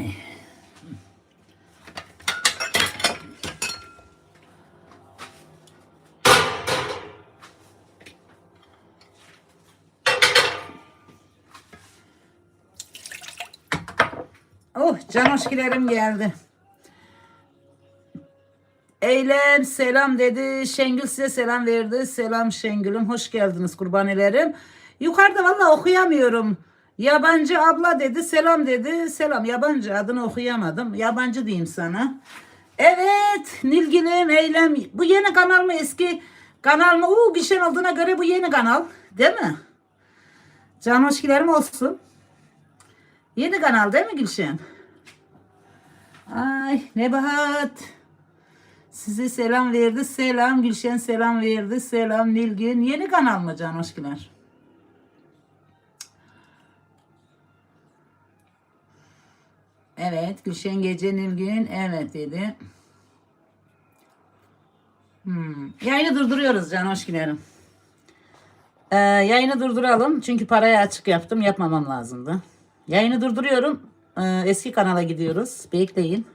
Ay. Oh canoşkilerim geldi. Eylem selam dedi. Şengül size selam verdi. Selam Şengül'üm. Hoş geldiniz kurbanilerim. Yukarıda valla okuyamıyorum. Yabancı abla dedi. Selam dedi. Selam. Yabancı adını okuyamadım. Yabancı diyeyim sana. Evet. Nilgün'üm Eylem. Bu yeni kanal mı eski kanal mı? Uuu Gülşen olduğuna göre bu yeni kanal. Değil mi? Can hoşgilerim olsun. Yeni kanal değil mi Gülşen? Ay Nebahat. Size selam verdi. Selam Gülşen selam verdi. Selam Nilgün. Yeni kanal mı Can hoşgiler? Evet Gülşen Gece Nilgün evet dedi. Hmm. Yayını durduruyoruz Can hoşgilerim. Ee, yayını durduralım çünkü parayı açık yaptım yapmamam lazımdı. Yayını durduruyorum. Ee, eski kanala gidiyoruz. Bekleyin.